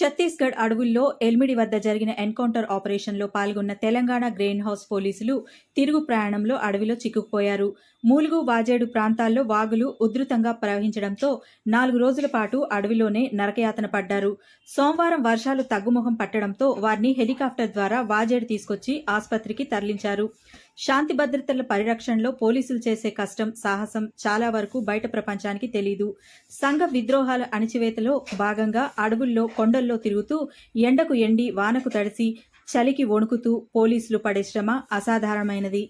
ఛత్తీస్గఢ్ అడవుల్లో ఎల్మిడి వద్ద జరిగిన ఎన్కౌంటర్ ఆపరేషన్లో పాల్గొన్న తెలంగాణ గ్రెయిన్ హౌస్ పోలీసులు తిరుగు ప్రయాణంలో అడవిలో చిక్కుకుపోయారు. మూలుగు వాజేడు ప్రాంతాల్లో వాగులు ఉధృతంగా ప్రవహించడంతో నాలుగు రోజుల పాటు అడవిలోనే నరకయాతన పడ్డారు. సోమవారం వర్షాలు తగ్గుముఖం పట్టడంతో వారిని హెలికాప్టర్ ద్వారా వాజేడు తీసుకొచ్చి ఆసుపత్రికి తరలించారు. శాంతి భద్రతల పరిరక్షణలో పోలీసులు చేసే కష్టం సాహసం చాలా వరకు బయట ప్రపంచానికి తెలీదు. సంఘ విద్రోహాల అణిచివేతలో భాగంగా అడవుల్లో కొండల్లో తిరుగుతూ ఎండకు ఎండి వానకు తడిసి చలికి వణుకుతూ పోలీసులు పడే శ్రమ అసాధారణమైనది.